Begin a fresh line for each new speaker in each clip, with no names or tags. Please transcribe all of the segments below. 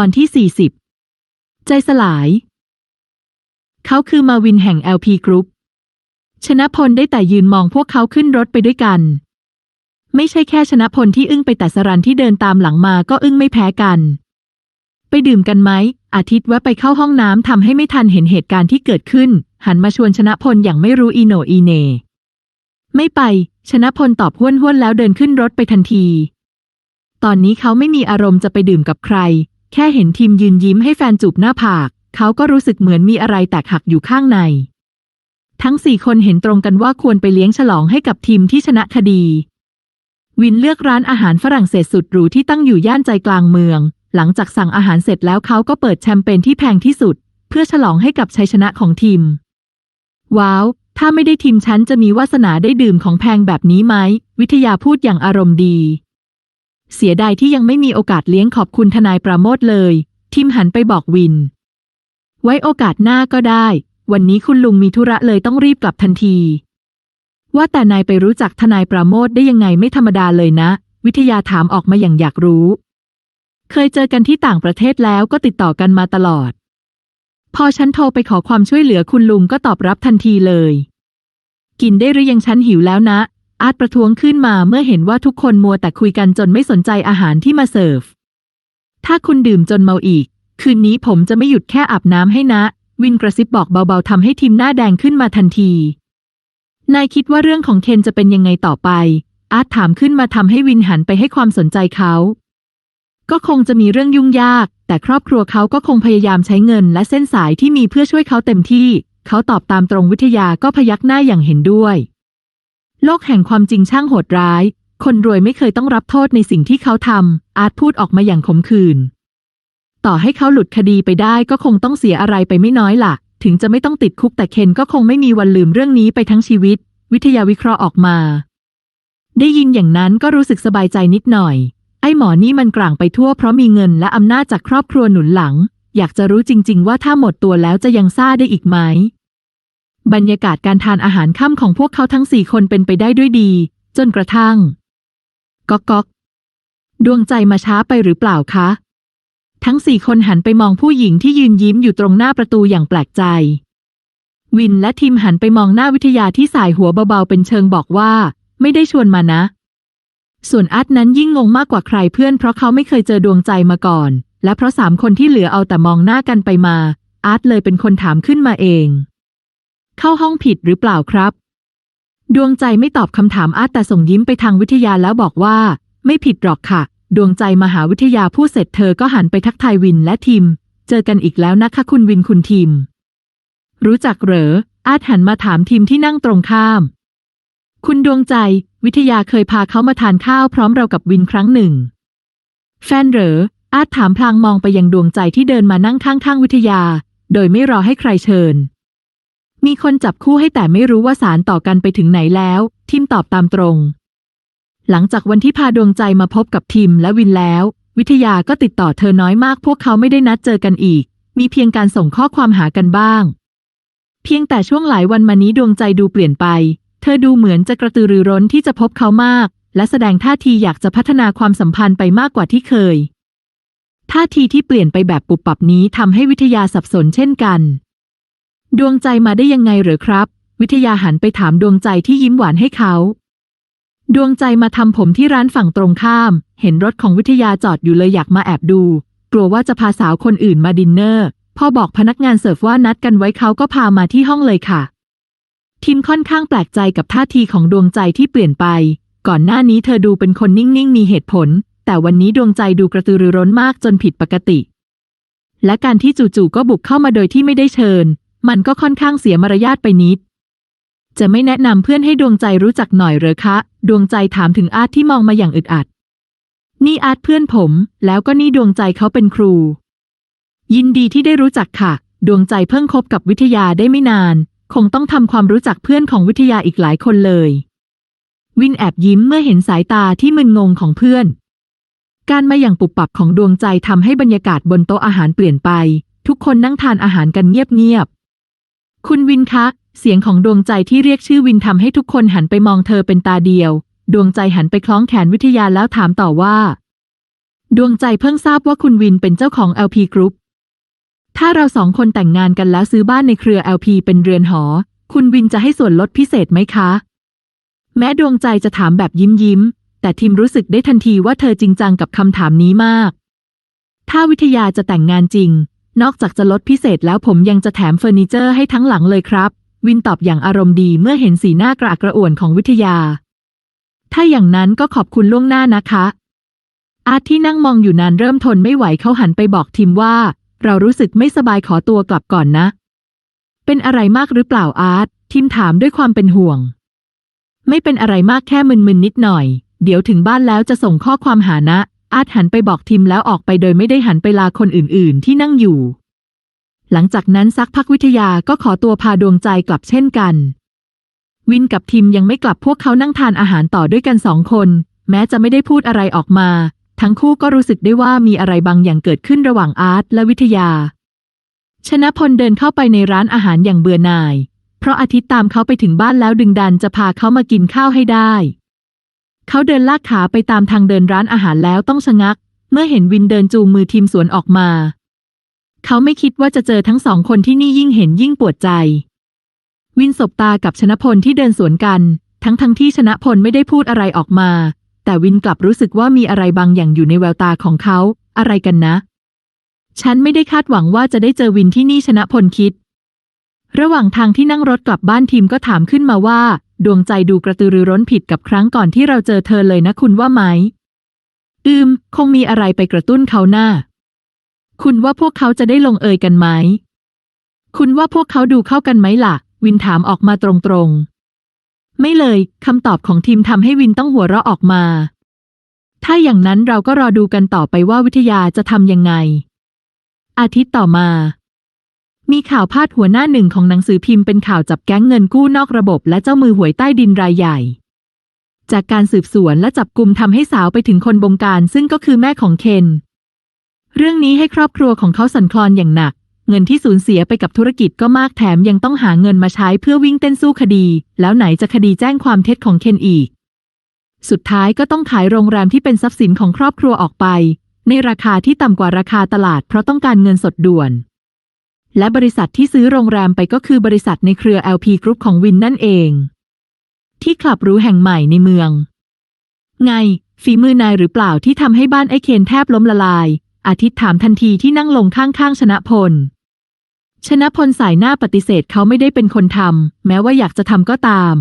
ตอนที่ 40 ใจสลาย เขาคือมาวินแห่ง LP Group ชนะพลได้แต่ยืนมองพวกเขาขึ้นรถไปด้วยกัน ไม่ใช่แค่ชนะพลที่อึ้งไปแต่สรันที่เดินตามหลังมาก็อึ้งไม่แพ้กัน ไปดื่มกันไหม อาทิตย์แวะไปเข้าห้องน้ำทำให้ไม่ทันเห็นเหตุการณ์ที่เกิดขึ้น หันมาชวนชนะพลอย่างไม่รู้อีโนอีเน ไม่ไป ชนะพลตอบห้วนห้วนแล้วเดินขึ้นรถไปทันที ตอนนี้เขาไม่มีอารมณ์จะไปดื่มกับใคร แค่เห็นทีมยืนยิ้มให้แฟนจูบหน้าผาก เขาก็รู้สึกเหมือนมีอะไรแตกหักอยู่ข้างใน ทั้งสี่คนเห็นตรงกันว่าควรไปเลี้ยงฉลองให้กับทีมที่ชนะคดี วินเลือกร้านอาหารฝรั่งเศสสุดหรูที่ตั้งอยู่ย่านใจกลางเมือง หลังจากสั่งอาหารเสร็จแล้วเขาก็เปิดแชมเปญที่แพงที่สุด เพื่อฉลองให้กับชัยชนะของทีม ว้าว ถ้าไม่ได้ทีมฉันจะมีวาสนาได้ดื่มของแพงแบบนี้ไหม วิทยาพูดอย่างอารมณ์ดี เสียดายที่ยังไม่มีโอกาสเลี้ยงขอบคุณทนายปราโมทเลย ทิมหันไปบอกวิน ไว้โอกาสหน้าก็ได้ วันนี้คุณลุงมีธุระเลยต้องรีบกลับทันที ว่าแต่นายไปรู้จักทนายปราโมทได้ยังไงไม่ธรรมดาเลยนะ วิทยาถามออกมาอย่างอยากรู้ เคยเจอกันที่ต่างประเทศแล้วก็ติดต่อกันมาตลอด พอฉันโทรไปขอความช่วยเหลือคุณลุงก็ตอบรับทันทีเลย กินได้หรือยังฉันหิวแล้วนะ อาร์ตประท้วงขึ้นมาเมื่อเห็นว่าทุกคนมัวแต่คุยกันจนไม่สนใจอาหารที่มาเสิร์ฟ ถ้าคุณดื่มจนเมาอีก คืนนี้ผมจะไม่หยุดแค่อาบน้ำให้นะ วินกระซิบบอกเบาๆทำให้ทีมหน้าแดงขึ้นมาทันที นายคิดว่าเรื่องของเคนจะเป็นยังไงต่อไป อาร์ตถามขึ้นมาทำให้วินหันไปให้ความสนใจเขา ก็คงจะมีเรื่องยุ่งยาก แต่ครอบครัวเขาก็คงพยายามใช้เงินและเส้นสายที่มีเพื่อช่วยเขาเต็มที่ เขาตอบตามตรงวิทยาก็พยักหน้าอย่างเห็นด้วย โลกแห่งความจริงช่างโหดร้าย คนรวยไม่เคยต้องรับโทษในสิ่งที่เขาทำ อาร์ตพูดออกมาอย่างขมขื่น ต่อให้เขาหลุดคดีไปได้ก็คงต้องเสียอะไรไปไม่น้อยล่ะ ถึงจะไม่ต้องติดคุกแต่เคนก็คงไม่มีวันลืมเรื่องนี้ไปทั้งชีวิต วิทยาวิเคราะห์ออกมา ได้ยินอย่างนั้นก็รู้สึกสบายใจนิดหน่อย ไอ้หมอนี่มันกลางไปทั่วเพราะมีเงินและอำนาจจากครอบครัวหนุนหลัง อยากจะรู้จริง ๆ ว่าถ้าหมดตัวแล้วจะยังซ่าได้อีกไหม บรรยากาศการทานอาหารค่ำของพวกเขาทั้งสี่คนเป็นไปได้ด้วยดี จนกระทั่งก๊อกก๊อกดวงใจมาช้าไปหรือเปล่าคะ ทั้งสี่คนหันไปมองผู้หญิงที่ยืนยิ้มอยู่ตรงหน้าประตูอย่างแปลกใจ วินและทีมหันไปมองหน้าวิทยาที่สายหัวเบาๆเป็นเชิงบอกว่า ไม่ได้ชวนมานะ ส่วนอาร์ตนั้นยิ่งงงมากกว่าใครเพื่อนเพราะเขาไม่เคยเจอดวงใจมาก่อน และเพราะสามคนที่เหลือเอาแต่มองหน้ากันไปมา อาร์ตเลยเป็นคนถามขึ้นมาเอง เข้าห้องผิดหรือเปล่าครับ ดวงใจไม่ตอบคำถามอาร์ตแต่ส่งยิ้มไปทางวิทยาแล้วบอกว่า ไม่ผิดหรอกค่ะ ดวงใจมหาวิทยาพูดเสร็จเธอก็หันไปทักทายวินและทีม เจอกันอีกแล้วนะคะคุณวินคุณทีม รู้จักเหรอ อาร์ตหันมาถามทีมที่นั่งตรงข้าม คุณดวงใจ วิทยาเคยพาเขามาทานข้าวพร้อมเรากับวินครั้งหนึ่ง แฟนเหรอ อาร์ตถามพลางมองไปยังดวงใจที่เดินมานั่งข้างๆวิทยา โดยไม่รอให้ใครเชิญ มีคนจับคู่ให้แต่ไม่รู้ว่าสารต่อกันไปถึงไหนแล้ว ทิมตอบตามตรง หลังจากวันที่พาดวงใจมาพบกับทิมและวินแล้ว วิทยาก็ติดต่อเธอน้อยมาก พวกเขาไม่ได้นัดเจอกันอีก มีเพียงการส่งข้อความหากันบ้าง เพียงแต่ช่วงหลายวันมานี้ดวงใจดูเปลี่ยนไป เธอดูเหมือนจะกระตือรือร้นที่จะพบเขามาก และแสดงท่าทีอยากจะพัฒนาความสัมพันธ์ไปมากกว่าที่เคยท่าทีที่เปลี่ยนไปแบบปุบปับนี้ทำให้วิทยาสับสนเช่นกัน ดวงใจมาได้ยังไงเหรอครับ วิทยาหันไปถามดวงใจที่ยิ้มหวานให้เขา ดวงใจมาทำผมที่ร้านฝั่งตรงข้าม เห็นรถของวิทยาจอดอยู่เลยอยากมาแอบดู กลัวว่าจะพาสาวคนอื่นมาดินเนอร์ พอบอกพนักงานเสิร์ฟว่านัดกันไว้เขาก็พามาที่ห้องเลยค่ะทีมค่อนข้างแปลกใจกับท่าทีของดวงใจที่เปลี่ยนไป ก่อนหน้านี้เธอดูเป็นคนนิ่งๆ มีเหตุผล แต่วันนี้ดวงใจดูกระตือรือร้นมากจนผิดปกติ และการที่จู่ๆก็บุกเข้ามาโดยที่ไม่ได้เชิญ มันก็ค่อนข้างเสียมารยาทไปนิด จะไม่แนะนำเพื่อนให้ดวงใจรู้จักหน่อยเหรอคะ ดวงใจถามถึงอาร์ตที่มองมาอย่างอึดอัด นี่อาร์ตเพื่อนผม แล้วก็นี่ดวงใจเขาเป็นครู ยินดีที่ได้รู้จักค่ะ ดวงใจเพิ่งคบกับวิทยาได้ไม่นาน คงต้องทำความรู้จักเพื่อนของวิทยาอีกหลายคนเลย วินแอบยิ้มเมื่อเห็นสายตาที่มึนงงของเพื่อน การมาอย่างปุบปับของดวงใจทำให้บรรยากาศบนโต๊ะอาหารเปลี่ยนไป ทุกคนนั่งทานอาหารกันเงียบ คุณวินคะ เสียงของดวงใจที่เรียกชื่อวินทำให้ทุกคนหันไปมองเธอเป็นตาเดียว ดวงใจหันไปคล้องแขนวิทยาแล้วถามต่อว่า ดวงใจเพิ่งทราบว่าคุณวินเป็นเจ้าของ LP Group ถ้าเราสองคนแต่งงานกันแล้วซื้อบ้านในเครือ LP เป็นเรือนหอ คุณวินจะให้ส่วนลดพิเศษไหมคะ แม้ดวงใจจะถามแบบยิ้มยิ้ม แต่ทิมรู้สึกได้ทันทีว่าเธอจริงจังกับคำถามนี้มาก ถ้าวิทยาจะแต่งงานจริง นอกจากจะลดพิเศษแล้วผมยังจะแถมเฟอร์นิเจอร์ให้ทั้งหลังเลยครับ วินตอบอย่างอารมณ์ดีเมื่อเห็นสีหน้ากระอักกระอ่วนของวิทยา ถ้าอย่างนั้นก็ขอบคุณล่วงหน้านะคะ อาร์ตที่นั่งมองอยู่นานเริ่มทนไม่ไหวเขาหันไปบอกทิมว่า เรารู้สึกไม่สบายขอตัวกลับก่อนนะ เป็นอะไรมากหรือเปล่าอาร์ตทิมถามด้วยความเป็นห่วง ไม่เป็นอะไรมากแค่มึนๆนิดหน่อย เดี๋ยวถึงบ้านแล้วจะส่งข้อความหานะ อาร์ตหันไปบอกทิมแล้วออกไปโดยไม่ได้หันไปลาคนอื่นๆ ที่นั่งอยู่ หลังจากนั้นซักพักวิทยาก็ขอตัวพาดวงใจกลับเช่นกัน วินกับทิมยังไม่กลับพวกเขานั่งทานอาหารต่อด้วยกันสองคน แม้จะไม่ได้พูดอะไรออกมา ทั้งคู่ก็รู้สึกได้ว่ามีอะไรบางอย่างเกิดขึ้นระหว่างอาร์ตและวิทยา ชนะพลเดินเข้าไปในร้านอาหารอย่างเบื่อหน่าย เพราะอาทิตย์ตามเขาไปถึงบ้านแล้วดึงดันจะพาเขามากินข้าวให้ได้ เขาเดินลากขาไปตามทางเดินร้านอาหารแล้วต้องชะงัก เมื่อเห็นวินเดินจูงมือทีมสวนออกมา เขาไม่คิดว่าจะเจอทั้งสองคนที่นี่ยิ่งเห็นยิ่งปวดใจ วินสบตากับชนะพลที่เดินสวนกัน ทั้งทั้งที่ชนะพลไม่ได้พูดอะไรออกมา แต่วินกลับรู้สึกว่ามีอะไรบางอย่างอยู่ในแววตาของเขา อะไรกันนะ ฉันไม่ได้คาดหวังว่าจะได้เจอวินที่นี่ชนะพลคิด ระหว่างทางที่นั่งรถกลับบ้านทีมก็ถามขึ้นมาว่า ดวงใจดูกระตือรือร้นผิดกับครั้งก่อนที่เราเจอเธอเลยนะคุณว่าไหม อืม คงมีอะไรไปกระตุ้นเขาหน้า คุณว่าพวกเขาจะได้ลงเอยกันไหม คุณว่าพวกเขาดูเข้ากันไหมล่ะ วินถามออกมาตรงๆ ไม่เลยคำตอบของทีมทำให้วินต้องหัวเราะออกมา ถ้าอย่างนั้นเราก็รอดูกันต่อไปว่าวิทยาจะทำยังไง อาทิตย์ต่อมา มีข่าวพาดหัวหน้าหนึ่งของหนังสือพิมพ์เป็นข่าวจับแก๊งเงินกู้นอกระบบและเจ้ามือหวยใต้ดินรายใหญ่ จากการสืบสวนและจับกลุ่มทำให้สาวไปถึงคนบงการซึ่งก็คือแม่ของเคน เรื่องนี้ให้ครอบครัวของเขาสั่นคลอนอย่างหนัก เงินที่สูญเสียไปกับธุรกิจก็มากแถมยังต้องหาเงินมาใช้เพื่อวิ่งเต้นสู้คดี แล้วไหนจะคดีแจ้งความเท็จของเคนอีก สุดท้ายก็ต้องขายโรงแรมที่เป็นทรัพย์สินของครอบครัวออกไป ในราคาที่ต่ำกว่าราคาตลาดเพราะต้องการเงินสดด่วน และบริษัทที่ซื้อโรงแรมไปก็คือบริษัทในเครือ LP Group ของวินนั่นเอง ที่คลับรู้แห่งใหม่ในเมือง ไง ฝีมือนายหรือเปล่าที่ทำให้บ้านไอเคนแทบล้มละลาย อาทิตย์ถามทันทีที่นั่งลงข้างๆชนะพล ชนะพลสายหน้าปฏิเสธเขาไม่ได้เป็นคนทำแม้ว่าอยากจะทำก็ตาม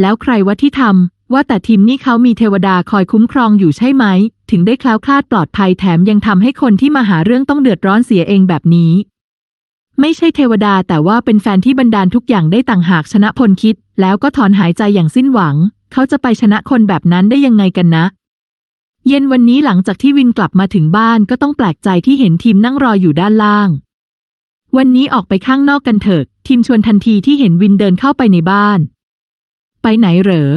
แล้วใครว่าที่ทำว่าแต่ทีมนี่เขามีเทวดาคอยคุ้มครองอยู่ใช่ไหม ถึงได้คล้าวคลาดปลอดภัยแถมยังทำให้คนที่มาหาเรื่องต้องเดือดร้อนเสียเองแบบนี้ ไม่ใช่เทวดาแต่ว่าเป็นแฟนที่บันดาลทุกอย่างได้ต่างหากชนะพลคิด แล้วก็ถอนหายใจอย่างสิ้นหวัง เขาจะไปชนะคนแบบนั้นได้ยังไงกันนะ เย็นวันนี้หลังจากที่วินกลับมาถึงบ้านก็ต้องแปลกใจที่เห็นทีมนั่งรออยู่ด้านล่าง วันนี้ออกไปข้างนอกกันเถิดทีมชวนทันทีที่เห็นวินเดินเข้าไปในบ้าน ไปไหนเหรอ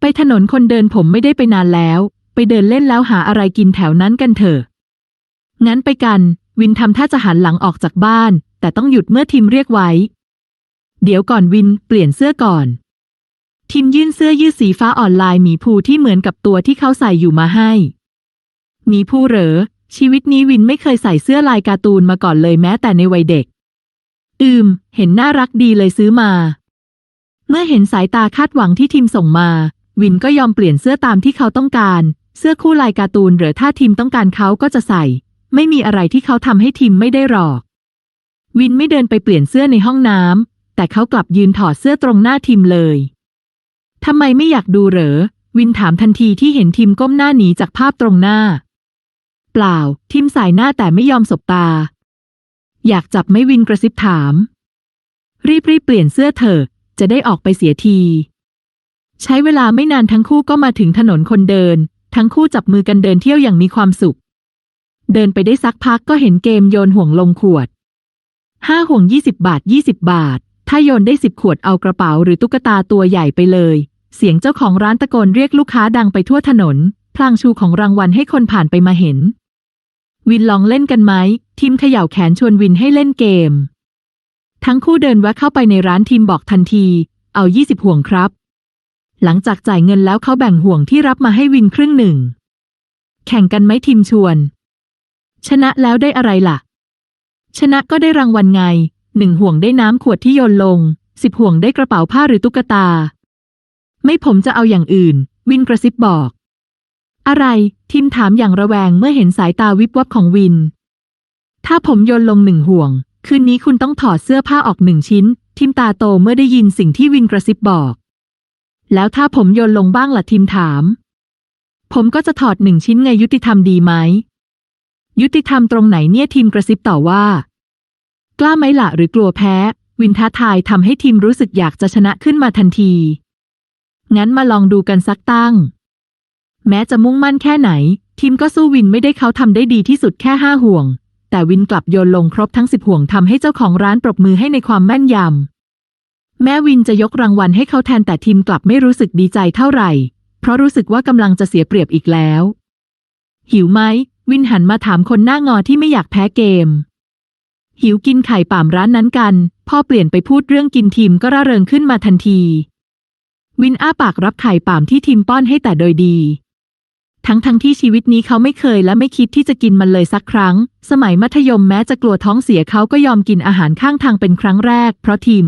ไปถนนคนเดินผมไม่ได้ไปนานแล้ว ไปเดินเล่นแล้วหาอะไรกินแถวนั้นกันเถอะงั้นไปกัน วินทำท่าจะหันหลังออกจากบ้าน แต่ต้องหยุดเมื่อทิมเรียกไว้ เดี๋ยวก่อนวินเปลี่ยนเสื้อก่อน ทิมยื่นเสื้อยืดสีฟ้าอ่อนลายหมีภูที่เหมือนกับตัวที่เขาใส่อยู่มาให้หมีภูเหรอ ชีวิตนี้วินไม่เคยใส่เสื้อลายการ์ตูนมาก่อนเลยแม้แต่ในวัยเด็ก อืม เห็นน่ารักดีเลยซื้อมา เมื่อเห็นสายตาคาดหวังที่ทีมส่งมา วินก็ยอมเปลี่ยนเสื้อตามที่เขาต้องการ เสื้อคู่ลายการ์ตูนหรือถ้าทีมต้องการเขาก็จะใส่ ไม่มีอะไรที่เขาทำให้ทีมไม่ได้หรอก วินไม่เดินไปเปลี่ยนเสื้อในห้องน้ำแต่เขากลับยืนถอดเสื้อตรงหน้าทีมเลยทำไมไม่อยากดูเหรอ วินถามทันทีที่เห็นทีมก้มหน้าหนีจากภาพตรงหน้า เปล่าทีมสายหน้าแต่ไม่ยอมสบตา อยากจับไม่วินกระซิบถาม รีบรีบเปลี่ยนเสื้อเถอะจะได้ออกไปเสียที ใช้เวลาไม่นานทั้งคู่ก็มาถึงถนนคนเดิน ทั้งคู่จับมือกันเดินเที่ยวอย่างมีความสุข เดินไปได้สักพักก็เห็นเกมโยนห่วงลงขวดห้าห่วงยี่สิบบาทยี่สิบบาท ถ้าโยนได้สิบขวดเอากระเป๋าหรือตุ๊กตาตัวใหญ่ไปเลย เสียงเจ้าของร้านตะโกนเรียกลูกค้าดังไปทั่วถนน พลางชูของรางวัลให้คนผ่านไปมาเห็น วินลองเล่นกันไหมทีมเขย่าแขนชวนวินให้เล่นเกม ทั้งคู่เดินแวะเข้าไปในร้านทีมบอกทันที เอายี่สิบห่วงครับ หลังจากจ่ายเงินแล้วเขาแบ่งห่วงที่รับมาให้วินครึ่งหนึ่ง แข่งกันไหมทีมชวน ชนะแล้วได้อะไรล่ะ ชนะก็ได้รางวัลไง หนึ่งห่วงได้น้ำขวดที่โยนลง สิบห่วงได้กระเป๋าผ้าหรือตุ๊กตา ไม่ผมจะเอาอย่างอื่น วินกระซิบบอก อะไร ทิมถามอย่างระแวงเมื่อเห็นสายตาวิบวับของวิน ถ้าผมโยนลงหนึ่งห่วง คืนนี้คุณต้องถอดเสื้อผ้าออกหนึ่งชิ้น ทิมตาโตเมื่อได้ยินสิ่งที่วินกระซิบบอก แล้วถ้าผมโยนลงบ้างล่ะทิมถาม ผมก็จะถอดหนึ่งชิ้นไงยุติธรรมดีไหม ยุติธรรมตรงไหนเนี่ยทีมกระซิบต่อว่า กล้าไหมล่ะหรือกลัวแพ้ วินท้าทายทำให้ทีมรู้สึกอยากจะชนะขึ้นมาทันที งั้นมาลองดูกันสักตั้ง แม้จะมุ่งมั่นแค่ไหน ทีมก็สู้วินไม่ได้เขาทำได้ดีที่สุดแค่ห้าห่วง แต่วินกลับโยนลงครบทั้งสิบห่วงทำให้เจ้าของร้านปรบมือให้ในความแม่นยำแม้วินจะยกรางวัลให้เขาแทนแต่ทีมกลับไม่รู้สึกดีใจเท่าไหร่ เพราะรู้สึกว่ากำลังจะเสียเปรียบอีกแล้ว หิวไหม วินหันมาถามคนหน้างอที่ไม่อยากแพ้เกม หิวกินไข่ป่ามร้านนั้นกันพ่อเปลี่ยนไปพูดเรื่องกินทีมก็ร่าเริงขึ้นมาทันที วินอ้าปากรับไข่ป่ามที่ทีมป้อนให้แต่โดยดี ทั้งทั้งที่ชีวิตนี้เขาไม่เคยและไม่คิดที่จะกินมันเลยสักครั้ง สมัยมัธยมแม้จะกลัวท้องเสียเขาก็ยอมกินอาหารข้างทางเป็นครั้งแรก เพราะทีม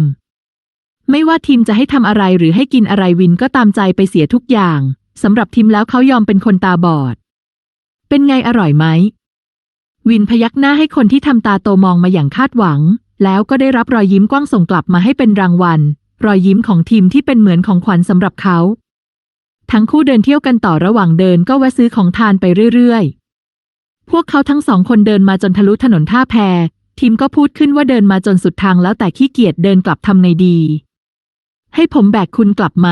ไม่ว่าทีมจะให้ทำอะไรหรือให้กินอะไรวินก็ตามใจไปเสียทุกอย่างสำหรับทีมแล้วเขายอมเป็นคนตาบอด เป็นไงอร่อยไหม วินพยักหน้าให้คนที่ทำตาโตมองมาอย่างคาดหวัง แล้วก็ได้รับรอยยิ้มกว้างส่งกลับมาให้เป็นรางวัล รอยยิ้มของทีมที่เป็นเหมือนของขวัญสำหรับเขา ทั้งคู่เดินเที่ยวกันต่อระหว่างเดินก็แวะซื้อของทานไปเรื่อยๆ พวกเขาทั้งสองคนเดินมาจนทะลุถนนท่าแพทีมก็พูดขึ้นว่าเดินมาจนสุดทางแล้วแต่ขี้เกียจเดินกลับทำไงดี ให้ผมแบกคุณกลับไหม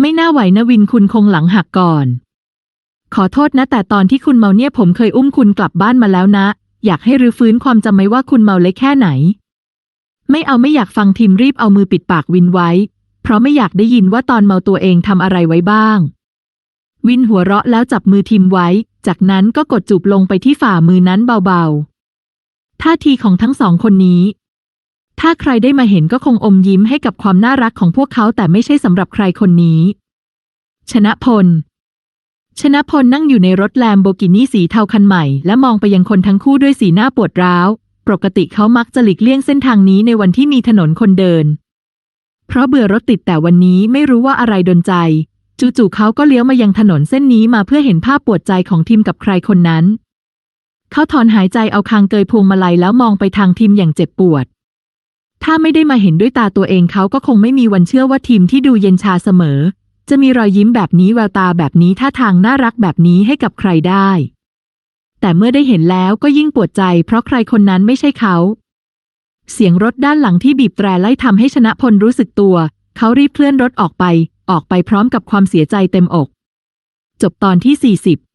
ไม่น่าไหวนะวินคุณคงหลังหักก่อน ขอโทษนะแต่ตอนที่คุณเมาเนี่ยผมเคยอุ้มคุณกลับบ้านมาแล้วนะ อยากให้รื้อฟื้นความจำไหมว่าคุณเมาเล็กแค่ไหน ไม่เอาไม่อยากฟังทีมรีบเอามือปิดปากวินไว้ เพราะไม่อยากได้ยินว่าตอนเมาตัวเองทำอะไรไว้บ้าง วินหัวเราะแล้วจับมือทีมไว้ จากนั้นก็กดจูบลงไปที่ฝ่ามือนั้นเบาๆ ท่าทีของทั้งสองคนนี้ ถ้าใครได้มาเห็นก็คงอมยิ้มให้กับความน่ารักของพวกเขาแต่ไม่ใช่สำหรับใครคนนี้ ชนะพล ชนะพลนั่งอยู่ในรถแลมโบกินี่สีเทาคันใหม่ และมองไปยังคนทั้งคู่ด้วยสีหน้าปวดร้าว ปกติเขามักจะหลีกเลี่ยงเส้นทางนี้ในวันที่มีถนนคนเดิน เพราะเบื่อรถติดแต่วันนี้ไม่รู้ว่าอะไรดนใจ จู่ๆเขาก็เลี้ยวมายังถนนเส้นนี้มาเพื่อเห็นภาพปวดใจของทีมกับใครคนนั้น เขาถอนหายใจเอาคางเกยพวงมาลัยแล้วมองไปทางทีมอย่างเจ็บปวด ถ้าไม่ได้มาเห็นด้วยตาตัวเองเขาก็คงไม่มีวันเชื่อว่าทีมที่ดูเย็นชาเสมอ จะมีรอยยิ้มแบบนี้แววตาแบบนี้ท่าทางน่ารักแบบนี้ให้กับใครได้ แต่เมื่อได้เห็นแล้วก็ยิ่งปวดใจ เพราะใครคนนั้นไม่ใช่เขา เสียงรถด้านหลังที่บีบแตรไล่ทำให้ชนะพลรู้สึกตัว เขารีบเคลื่อนรถออกไป ออกไปพร้อมกับความเสียใจเต็มอก จบตอนที่ 40